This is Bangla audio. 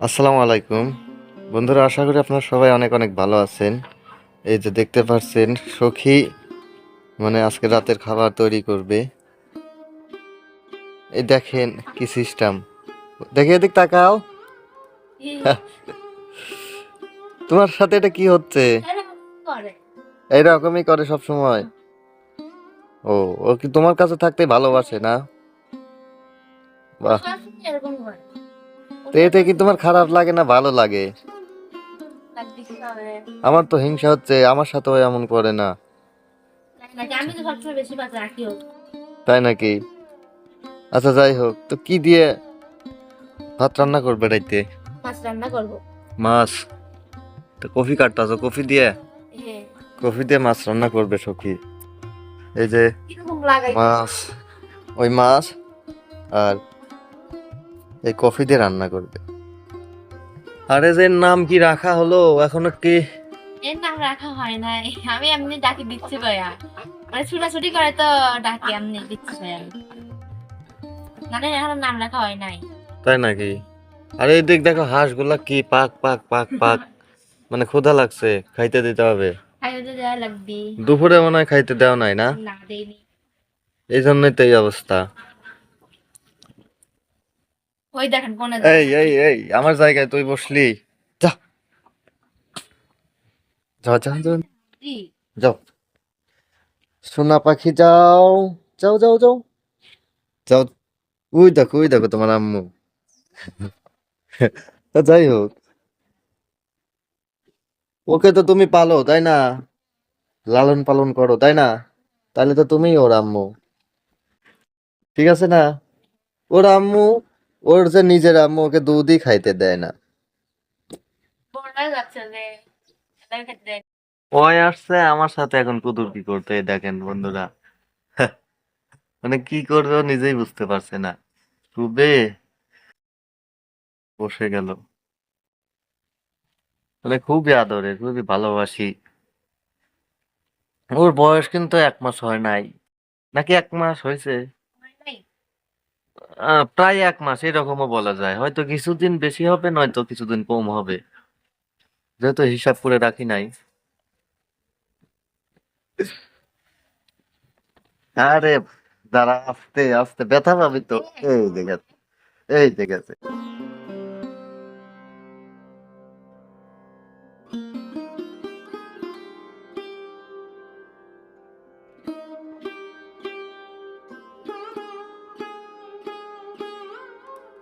আসসালামু আলাইকুম। বন্ধুরা আশা করি আপনারা সবাই অনেক অনেক ভালো আছেন। এই যে দেখতে পাচ্ছেন সখী মানে আজকে রাতের খাবার তৈরি করবে। এই দেখেন কি সিস্টেম দেখে এদিক তাকাও। তোমার সাথে এটা কি হচ্ছে? এইরকমই করে সব সময় ও ও কি তোমার কাছে থাকতে ভালোবাসে না? বাহ। তো এতে কি তোমার খারাপ লাগে না ভালো লাগে? আমার। তো হিংসা হচ্ছে আমার সাথেও এমন করে না। তাই নাকি? আচ্ছা যাই হোক তো কি দিয়ে ভাত রান্না করবে রাইতে? মাছ রান্না করব। মাছ? তো কফি কাটতেছ কফি দিয়ে? হ্যাঁ। কফি দিয়ে মাছ রান্না করবে সখী। এই যে মাছ ওই মাছ আর এই কফি দিয়ে রান্না করবে। আরে যে নাম কি রাখা হলো? এখনও কি? এর নাম রাখা হয় নাই। আমি এমনি ডাকি দিচ্ছি ভাইয়া। মানে ছুটাছুটি করে তো ডাকি এমনি দিচ্ছি ভাইয়া। মানে এখন নাম রাখা হয় নাই। তাই নাকি? আরে দিক দেখো হাঁসগুলা কি পাক পাক পাক পাক। মানে ক্ষুধা লাগছে খাইতে দিতে হবে। খাইতে দেওয়া লাগবে দুপুরে মনে হয় খাইতে দেওয়া নাই না? এই জন্যই তো এই অবস্থা। ওই দেখেন কোনে এই এই এই আমার জায়গায় তুই বসলি। যা। যাও যাও যাও। যাও। সোনা পাখি যাও। যাও যাও যাও। যাও। ওই দেখো ওই দেখো তোমার আম্মু। তা যাই হোক। ওকে তো তুমি পালো তাই না? লালন পালন করো তাই না? তাহলে তো তুমিই ওর আম্মু। ঠিক আছে না? ওর আম্মু ওর যে নিজের আম্মু ওকে দুধই খাইতে দেয় না। ওই আসছে আমার সাথে এখন কুতুর্কি করতে দেখেন বন্ধুরা। মানে কি করবে নিজেই বুঝতে পারছে না। খুবে বসে গেল। মানে খুবই আদরে খুবই ভালোবাসি। ওর বয়স কিন্তু এক মাস হয় নাই। নাকি এক মাস হয়েছে? হয় আহ, প্রায় এক মাস এরকমও বলা যায়। হয়তো কিছুদিন বেশি হবে নয়তো কিছুদিন কম হবে। যেহেতু হিসাব করে রাখি নাই। আরে দাঁড়া আস্তে আস্তে ব্যথা পাবি তো। এই দেখে এই দেখেছে